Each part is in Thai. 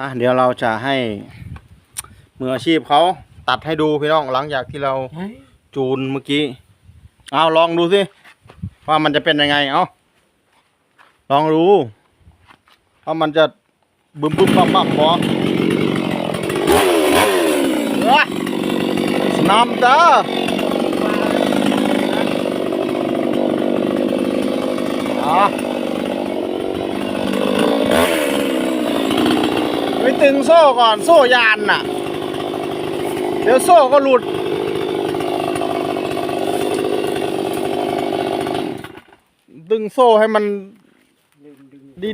อะเดี๋ยวเราจะให้มืออาชีพเขาตัดให้ดูพี่น้องหลังจากที่เราจูนเมื่อกี้เอาลองดูสิว่ามันจะเป็นยังไงเอาลองดูว่ามันจะบึมบึมบั่มบั่มบอเอ้ยสนามจ้าอะ ตึงโซ่ก่อนโซ่ยานน่ะ เดี๋ยวโซ่ก็หลุด ดึงโซ่ให้มัน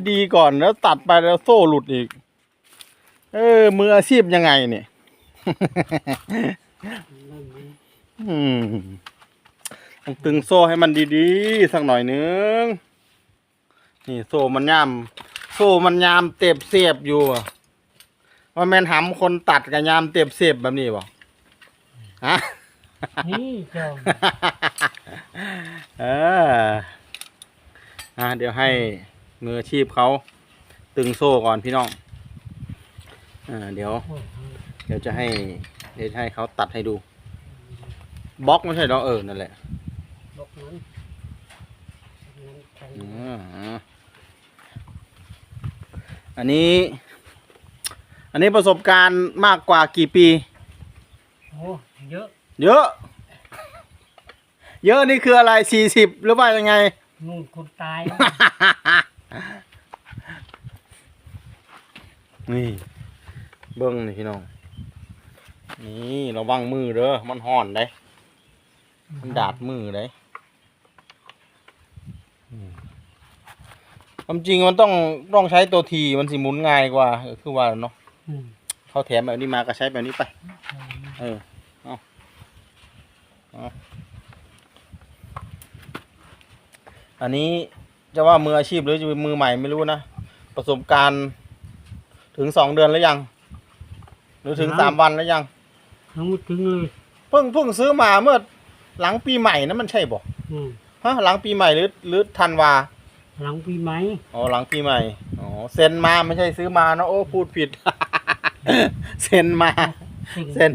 ดีๆก่อนแล้วตัดไปแล้วโซ่หลุดอีก เออ มืออาชีพยังไงเนี่ยอืมต้องตึงโซ่ให้มันดีๆ สักหน่อยนึง นี่โซ่มันย่ามโซ่มันยามเต็บเสียบอยู่อะ ว่าแม่นหำคนตัดกับยามเต็บเสียบแบบนี้บ่ฮะ นี่เจ้าเอออ่าเดี๋ยวให้มืออาชีพเขาตึงโซ่ก่อนพี่น้อง อ่า เดี๋ยว เดี๋ยวจะให้ เดี๋ยวจะให้เขาตัดให้ดู บล็อกไม่ใช่เหรอเออ นั่นแหละบอกนั้นนั้นใครอืมอ่าอันนี้ อันนี้ประสบการณ์มากกว่ากี่ปี โอ้เยอะเยอะ เยอะนี่คืออะไรสี่สิบหรือว่ายังไง นู่นคนตาย นี่ เบิ้งนี่พี่น้อง นี่ระวังมือเด้อมันห่อนได้มันดาดมือได้อืมความจริงมันต้องต้องใช้ตัวทีมันสิหมุนง่ายกว่าเออคือว่าเนาะอืม เขาแถมแบบนี้มาก็ใช้แบบนี้ไป เออ เอาเอาอันนี้จะว่ามืออาชีพหรือจะเป็นมือใหม่ไม่รู้นะ ประสบการณ์ถึงสองเดือนแล้วยัง หรือถึงสามวันแล้วยังทั้งหมดถึงเลยเพิ่งเพิ่งซื้อมาเมื่อหลังปีใหม่นะมันใช่บ่อืมฮะหลังปีใหม่หรือหรือธันวา หลังปีใหม่อ๋อหลังปีใหม่ อ๋อเซ็นมาไม่ใช่ซื้อมานะโอ้พูดผิด เซ็นมาเส้น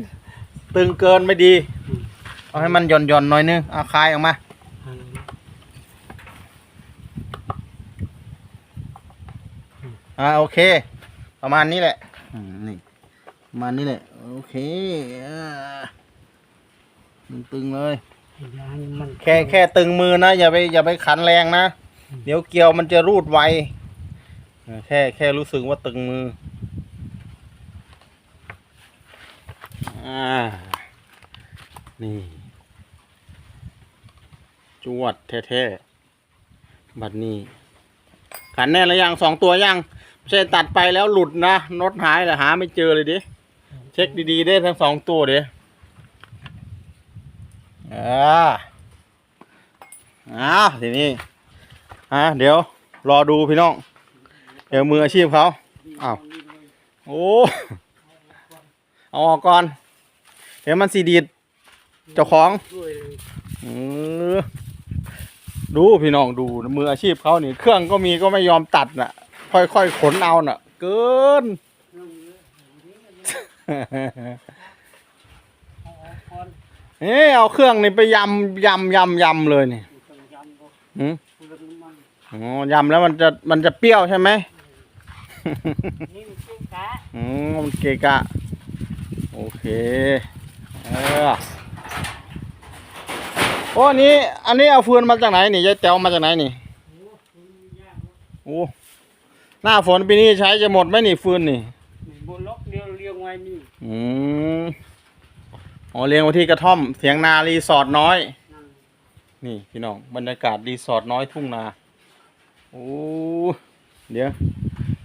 ตึงเกินไม่ดีอืมเอาให้มันหย่อนหย่อนๆหน่อยนึงเอาคลายออกมาอันอ่าโอเค ประมาณนี้แหละอืมนี่ประมาณนี้แหละ โอเคอ่าตึงๆเลยยานมันแค่แค่ตึงมือนะ อย่าไปอย่าไปขันแรงนะ เดี๋ยวเกลียวมันจะรูดไวเออแค่แค่รู้สึกว่าตึงมือ อ่า นี่ จวดแท้ๆ บัดนี้ ขันแน่แล้วยังสองตัวยังไม่ใช่ตัดไปแล้วหลุดนะนดหายแต่หาไม่เจอเลยดิ เช็คดีๆได้ทั้งสองตัวเดี๋ยวอ่าอ้าวทีนี้ อะเดี๋ยว รอดูพี่น้อง เดี๋ยวมืออาชีพเขาอ้าวโอ้ เอาออกก่อน เดี๋ยวมันสีดีดเจ้าของด้วยเลยเออดูพี่น้องดูมืออาชีพเขานี่ เครื่องก็มีก็ไม่ยอมตัดน่ะ ค่อยๆขนเอาน่ะ เกิน เอาออกก่อนเอ้ยเอาเครื่องนี่ไปยำยำยำยำเลยนี่ต้องยำบอกหืมเปลือกมันอ๋อยำแล้วมันจะมันจะเปรี้ยวใช่ไหม นี่มันชื่อกะ อืมมันเกะกะ โอเค เออโอ้อันนี้ อันนี้เอาฟืนมาจากไหนนี่ยายแต๋วมาจากไหนนี่โอ้คุณยากบอกโอ้หน้าฝนปีนี้ใช้จะหมดไหมนี่ฟืนนี่นี่บนล็อกเดียวเรียงไว้นี่อืมอ๋อเลี้ยงไว้ที่กระท่อมเสียงนารีสอร์ทน้อยนั่นนี่พี่น้องบรรยากาศรีสอร์ทน้อยทุ่งนาโอ้เดี๋ยว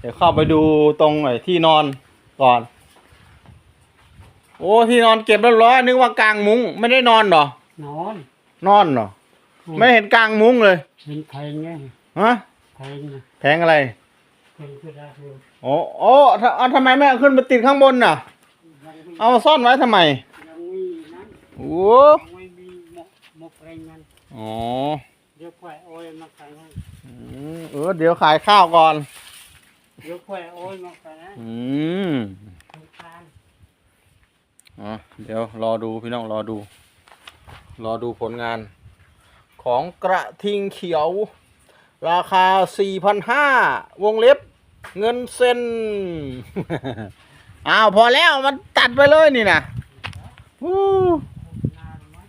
เดี๋ยวเข้าไปดูตรงไอ้ที่นอนก่อน โอ้ที่นอนเก็บเรียบร้อยนึกว่ากลางมุ้งไม่ได้นอนเหรอ นอนนอนเหรอ ไม่เห็นกลางมุ้งเลยเป็นใครไงฮะใครนะแพงอะไรเป็นกระดาษเลยโอ้โอ้ถ้าเอาทำไมไม่เอาขึ้นไปติดข้างบนน่ะ ยังไม่เอามาซ่อนไว้ทำไมยังมีนั้นโอ้ยังไม่มีหมกหมกอะไรนั้นอ๋อเดี๋ยวค่อยเอาไว้มาขายให้อืมเออเดี๋ยวขายข้าวก่อนเดี๋ยวค่อยโอ้ยมากันนะอืมสงกราน อะเดี๋ยวรอดูพี่น้องรอดู รอดูผลงาน ของกระทิงเขียว ราคา 4,500 วงเล็บ เงินเซ็นอ้าวพอแล้วมันตัดไปเลยนี่นะวู้นานมั้ย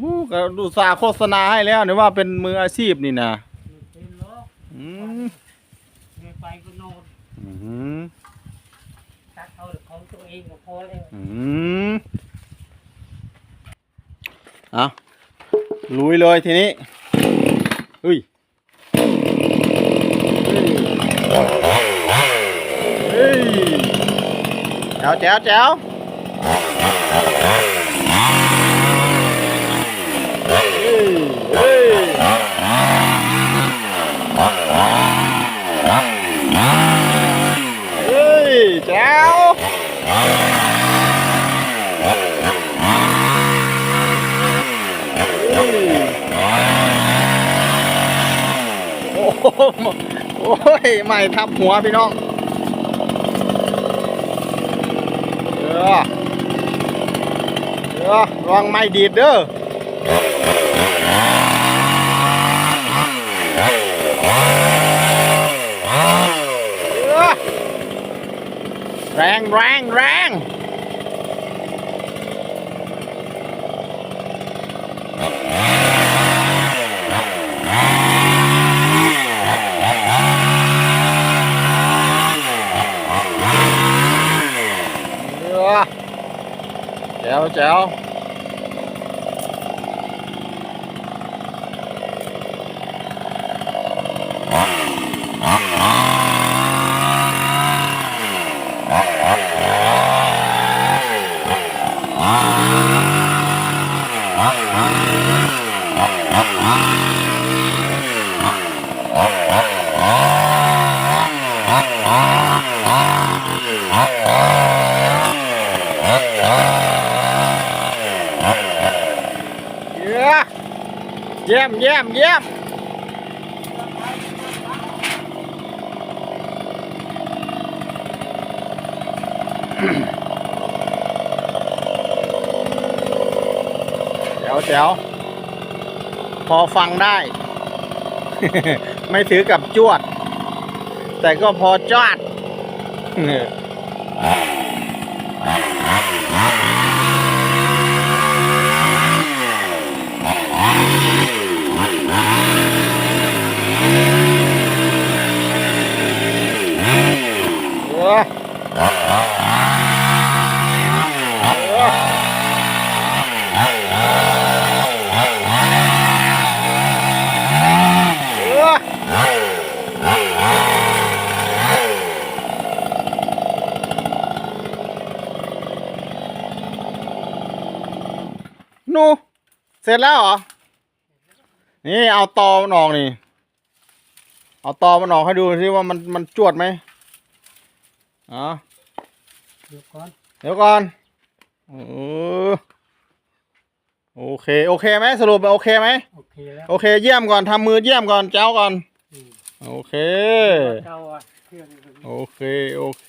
วู้ก็ดูสาห์โฆษณาให้แล้วนี่ว่าเป็นมืออาชีพนี่นะอยู่เป็นโลกอืมเดินไปก็โนอนอืมตัดเอาของ ตัวเองก็พอแล้วอืมเอาลุยเลยทีนี้อุ้ยเฮ้ยแจ๋วแจ๋วแจ๋วเฮ้ยเฮ้ยเฮ้ยแจ๋ว โอ้โอ้ยไม่ทับหัวพี่น้องเออเออระวังไม่ดีดเด้อแรงแรงแรง เออ แจ๋วแจ๋วเย้ เยี่ยมเยี่ยมเยี่ยมแจ๋วแจ๋วพอฟังได้ ไม่ถือกับจวด แต่ก็พอจอด เออเออห นู เสร็จแล้วเหรอ นี่เอาตอมันออกนี่ เอาตอมันออกให้ดูสิว่ามันมันจวดไหมอ๋อเดี๋ยวก่อน เดี๋ยวก่อนเออโอเค โอเคไหมสรุปโอเคไหมโอเคแล้วโอเค เยี่ยมก่อนทำมือเยี่ยมก่อนเจ้าก่อนอืมโอเค เจ้าอะเครื่องโอเค โอเค